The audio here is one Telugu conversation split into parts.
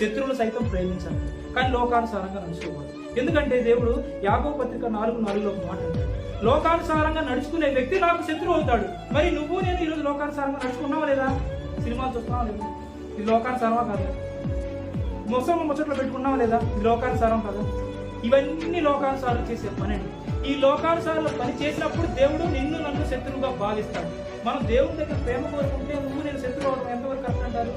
శత్రువులు సైతం ప్రేమించాలి. కానీ లోకానుసారంగా నడుచుకోవాలి ఎందుకంటే దేవుడు యాగో పత్రిక నాలుగు నాలుగులో ఒక మాట లోకానుసారంగా నడుచుకునే వ్యక్తి నాకు శత్రువు అవుతాడు. మరి నువ్వు నేను ఈరోజు లోకానుసారంగా నడుచుకున్నావా లేదా? సినిమాలు చూస్తున్నావా లేదా? ఇది లోకానుసారమా కాదా? మొసలు ముచ్చట్లు పెట్టుకున్నావా లేదా? ఇది లోకానుసారం కదా? ఇవన్నీ లోకానుసారం చేసే పని అండి ఈ లోకానుసారంలో పని చేసినప్పుడు దేవుడు నిన్ను శత్రువుగా భావిస్తాడు మనం దేవుడి దగ్గర ప్రేమ కోరుకుంటే నువ్వు నేను శత్రువు అవడం ఎంతవరకు కరెక్ట్ అంటారు?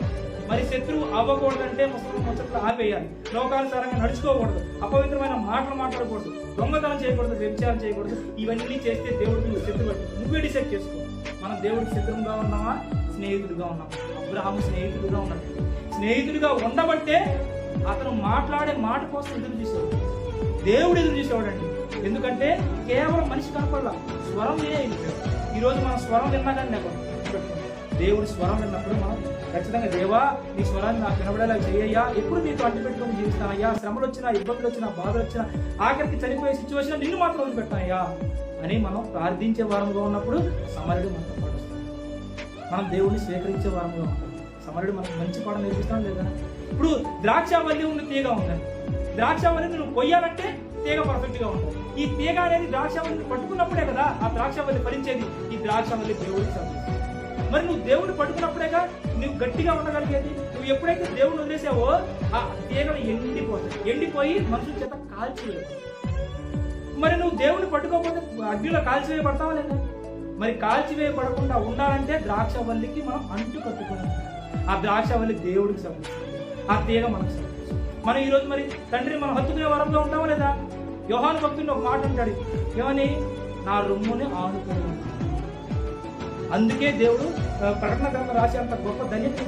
మరి శత్రువు అవ్వకూడదంటే ముసలి ముచ్చట్లు ఆపేయాలి. లోకానుసారంగా నడుచుకోకూడదు. అపవిత్రమైన మాటలు మాట్లాడకూడదు. దొంగతనం చేయకూడదు వ్యభిచారం చేయకూడదు. ఇవన్నీ చేస్తే దేవుడు నువ్వు శత్రువు నువ్వే డిసైడ్ చేసుకో. మనం దేవుడికి శత్రువుగా ఉన్నామా? స్నేహితుడిగా ఉన్నాం. అబ్రహాము స్నేహితుడిగా ఉన్నాడు. స్నేహితుడిగా ఉండబట్టే అతను మాట్లాడే మాట కోసం ఎదురు చూసేవాడు. దేవుడు ఎదురు చూసేవాడండి. ఎందుకంటే కేవలం మనిషి కనపడాల స్వరం వినే ఈరోజు మనం స్వరం విన్నా కానీ నాకు దేవుడి స్వరం విన్నప్పుడు మనం ఖచ్చితంగా దేవా నీ స్వరాన్ని నాకు కనబడేలా చేయయ్యా. ఎప్పుడు నీకు అడ్డు పెట్టుకొని జీవిస్తానయ్యా. శ్రమలు వచ్చినా ఇబ్బందులు వచ్చినా బాధలు వచ్చినా ఆఖరికి చనిపోయే సిచ్యువేషన్ నిన్ను మాత్రం వదిలిపెట్టానయ్యా. అని మనం ప్రార్థించే వారంగా ఉన్నప్పుడు సమరుడు మనతో పాటు మనం దేవుడిని స్వీకరించే వారంగా ఉంటాం. సమరుడు మనకు మంచి పాఠం నేర్పిస్తాం లేదా? ఇప్పుడు ద్రాక్షావల్లి ఉన్న తీగ ఉందండి ద్రాక్షావల్లి నువ్వు కొయ్యాలంటే తీగ పర్ఫెక్ట్గా ఉంటుంది. ఈ తీగ అనేది ద్రాక్షావల్లిని పట్టుకున్నప్పుడే కదా ఆ ద్రాక్షావల్లి ఫలించేది. ఈ ద్రాక్షవల్లి దేవుడికి సంబంధించింది మరి నువ్వు దేవుడిని పట్టుకున్నప్పుడేగా నువ్వు గట్టిగా ఉండగలిగేది? నువ్వు ఎప్పుడైతే దేవుడిని వదిలేసావో ఆ తీగలు ఎండిపోతాయి. ఎండిపోయి మనుషుల చేత కాల్చివేయవు. మరి నువ్వు దేవుని పట్టుకోకపోతే అగ్నిలో కాల్చివేయబడతావా లేదా? మరి కాల్చివేయబడకుండా ఉండాలంటే ద్రాక్షవల్లికి మనం అంటు కట్టుకుని ఆ ద్రాక్షవల్లి దేవుడికి సంబంధించింది ఆ తీగ మనకు మనం ఈరోజు మరి తండ్రి మనం హత్తుకునే వరంలో ఉంటామా లేదా? యోహాను భక్తుని ఒక మాట అంటాడు. ఏమని? నా రొమ్ముని ఆనుకుని అందుకే దేవుడు ప్రకటన గ్రంథం రాసి అంత గొప్ప ధన్యత